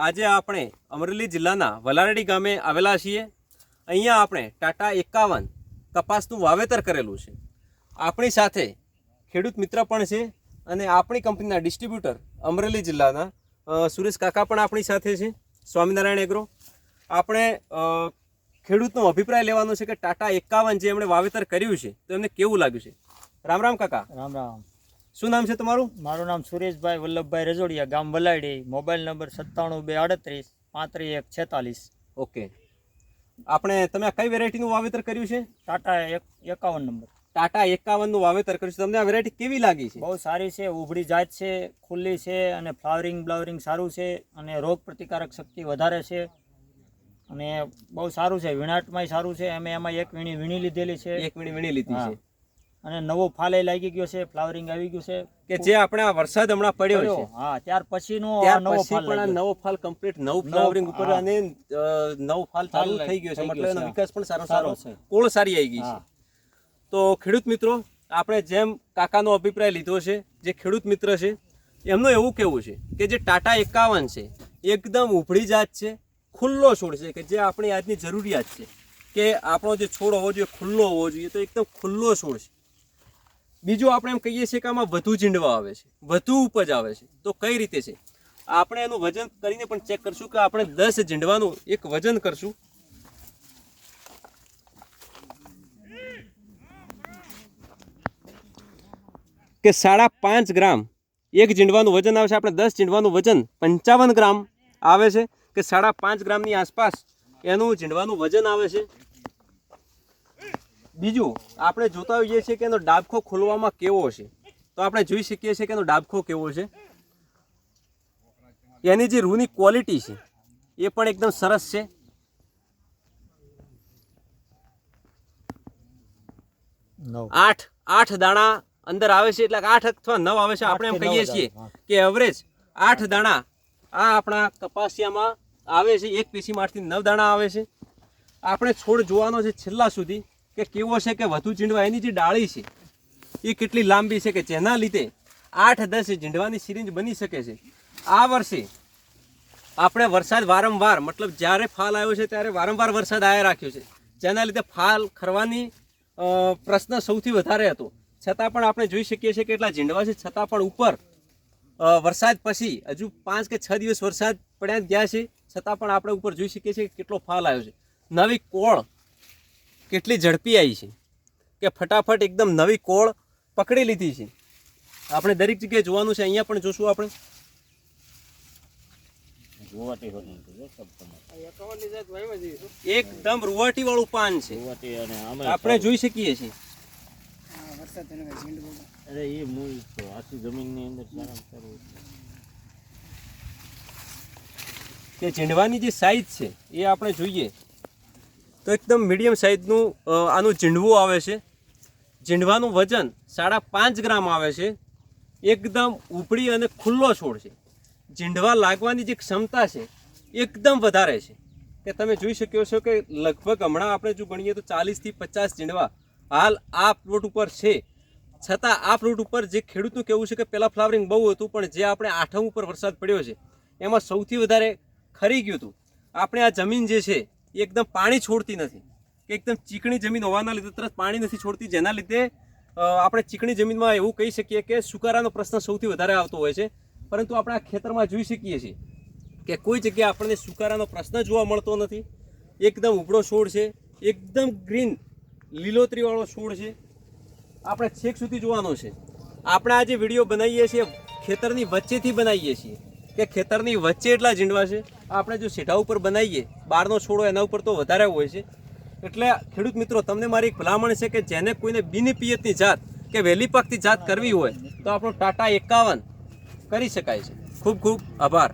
આજે આપણે અમરેલી જિલ્લાના વલારડી ગામે આવેલા છીએ. અહીંયા આપણે ટાટા એકાવન કપાસનું વાવેતર કરેલું છે. આપણી સાથે ખેડૂત મિત્ર પણ છે અને આપણી કંપનીના ડિસ્ટ્રીબ્યુટર અમરેલી જિલ્લાના સુરેશ કાકા પણ આપણી સાથે છે. સ્વામિનારાયણ એગ્રો. આપણે ખેડૂતનો અભિપ્રાય લેવાનો છે કે ટાટા એકાવન જે એમણે વાવેતર કર્યું છે, તો એમને કેવું લાગ્યું છે? રામ રામ કાકા. રામ રામ. શું નામ છે તમારું? મારું નામ સુરેશભાઈ વલ્લભભાઈ રજોડિયા ગામ વલાડી મોબાઈલ નંબર સત્તાણું બે આડત્રીસ પાંત્રીસ એક છેતાલીસ. ઓકે. આપણે તમે કઈ વેરાયટીનું વાવેતર કર્યું છે? ટાટા એક એકાવન નંબર. ટાટા એકાવનનું વાવેતર કર્યું છે. તમને આ વેરાયટી કેવી લાગી છે? બહુ સારી છે ઉભળી જાત છે ખુલ્લી છે અને ફ્લાવરિંગ બ્લાવરિંગ સારું છે અને રોગ પ્રતિકારક શક્તિ વધારે છે. અને બહુ સારું છે વીણાટમાંય સારું છે. અમે એમાં એક વીણી વીણી લીધેલી છે. એક વીણી વીણી લીધી છે. અને નવો ફાલે લાગી ગયો છે ફ્લાવરિંગ આવી ગયું છે. કે જે આપણે આ વરસાદ હમણાં પડ્યો છે. હા ત્યાર પછીનો નવો ફાલ પણ નવો ફાલ કમ્પ્લીટ નવું ફ્લાવરિંગ ઉપર અને નવો ફાલ ચાલુ થઈ ગયો છે. મતલબ એનો વિકાસ પણ સારો સારો છે. કોળ સારી આવી ગઈ છે. તો ખેડૂત મિત્રો આપણે જેમ કાકાનો અભિપ્રાય લીધો છે જે ખેડૂત મિત્ર છે એમનું એવું કેવું છે કે જે ટાટા એકાવન છે એકદમ ઉભળી જાત છે ખુલ્લો છોડ છે કે જે આપણી આજની જરૂરિયાત છે. કે આપણો જે છોડ હોવો જોઈએ ખુલ્લો હોવો જોઈએ તો એકદમ ખુલ્લો છોડ છે. બીજું આપણે એમ કહીએ છીએ કે આમાં વધુ ઝીંડવા આવે છે, વધુ ઉપજ આવે છે. તો કઈ રીતે છે? આપણે એનું વજન કરીને પણ ચેક કરશું કે આપણે દસ ઝીંડવાનું એક વજન કરશું. કે સાડા પાંચ ગ્રામ એક ઝીંડવાનું વજન આવે છે, આપણે દસ ઝીંડવાનું વજન પંચાવન ગ્રામ આવે છે, કે સાડા પાંચ ગ્રામની આસપાસ એનું ઝીંડવાનું વજન આવે છે. બીજું આપણે જોતા હોઈએ છીએ કે એનો ડાબખો ખોલવામાં કેવો છે. તો આપણે જોઈ શકીએ છીએ કે એનો ડાબખો કેવો છે. એની જે રૂની ક્વોલિટી છે એ પણ એકદમ સરસ છે. આઠ આઠ દાણા અંદર આવે છે એટલે કે આઠ અથવા નવ આવે છે આપણે એમ કહીએ છીએ કે એવરેજ આઠ દાણા આ આપણા કપાસિયામાં આવે છે એક પીસીમાંથી નવ દાણા આવે છે. આપણે છોડ જોવાનો છે છેલ્લા સુધી. કે કેવો છે કે વધુ ઝીંડવા, એની જે ડાળી છે, એ કેટલી લાંબી છે કે જેના લીધે આઠ દસ ઝીંડવાની સિરિંજ બની શકે છે. આ વર્ષે આપણે વરસાદ વારંવાર, મતલબ જ્યારે ફાલ આવ્યો છે ત્યારે વારંવાર વરસાદ આવ્યા રાખ્યો છે. જેના લીધે ફાલ ખરવાની પ્રશ્ન સૌથી વધારે હતો. છતાં પણ આપણે જોઈ શકીએ છીએ કે એટલા ઝીંડવા છે, છતાં પણ ઉપર વરસાદ પછી હજુ પાંચ કે છ દિવસ વરસાદ પડ્યા જ ગયા છે. છતાં પણ આપણે ઉપર જોઈ શકીએ છીએ કે કેટલો ફાલ આવ્યો છે. નવી કોળ કેટલી ઝડપી આવી છે કે ફટાફટ એકદમ નવી કોળ પકડી લીધી છે. આપણે દરેક જગ્યાએ જોવાનું છે અહીંયા પણ જોશું આપણે. એકદમ રૂવાટી વાળું પાન છે. આપણે જોઈ શકીએ છીએ. અરે એ મૂળ તો આખી જમીનની અંદર સારામાં સારું કે ઝીંડવાની જે સાઈઝ છે એ આપણે જોઈએ. તો એકદમ મીડિયમ સાઇઝનું આનું ઝીંડવું આવે છે. ઝીંડવાનું વજન સાડા પાંચ ગ્રામ આવે છે. એકદમ ઉપડી અને ખુલ્લો છોડ છે. ઝીંડવા લાગવાની જે ક્ષમતા છે, એકદમ વધારે છે. કે તમે જોઈ શક્યો છો કે લગભગ હમણાં આપણે જો ગણીએ તો ચાલીસથી પચાસ ઝીંડવા હાલ આ પ્લોટ ઉપર છે. છતાં આ પ્લોટ ઉપર જે ખેડૂતનું કહેવું છે કે પહેલાં ફ્લાવરિંગ બહુ હતું, પણ જે આપણે આઠમ ઉપર વરસાદ પડ્યો છે, એમાં સૌથી વધારે ખરી ગયું હતું. આપણે આ જમીન જે છે એકદમ પાણી છોડતી નથી. કે એકદમ ચીકણી જમીન હોવાના લીધે તરત પાણી નથી છોડતી. જેના લીધે આપણે ચીકણી જમીનમાં એવું કહી શકીએ કે સુકારાનો પ્રશ્ન સૌથી વધારે આવતો હોય છે. પરંતુ આપણે આ ખેતરમાં જોઈ શકીએ છીએ કે કોઈ જગ્યાએ આપણને સુકારાનો પ્રશ્ન જોવા મળતો નથી. એકદમ ઉભળો છોડ છે. એકદમ ગ્રીન લીલોતરીવાળો છોડ છે. આપણે છેક સુધી જોવાનો છે. આપણે આ જે વીડિયો બનાવીએ છીએ, ખેતરની વચ્ચેથી બનાવીએ છીએ. કે ખેતરની વચ્ચે એટલા ઝીંડવા છે. આપણે જો સીઢા ઉપર બનાવીએ બહારનો છોડો એના ઉપર તો વધારે હોય છે. એટલે ખેડૂત મિત્રો, તમને મારી એક ભલામણ છે કે જેને કોઈને બિન પિયતની જાત કે વહેલી પાકતી જાત કરવી હોય, તો આપણો ટાટા એકાવન કરી શકાય છે. ખૂબ ખૂબ આભાર.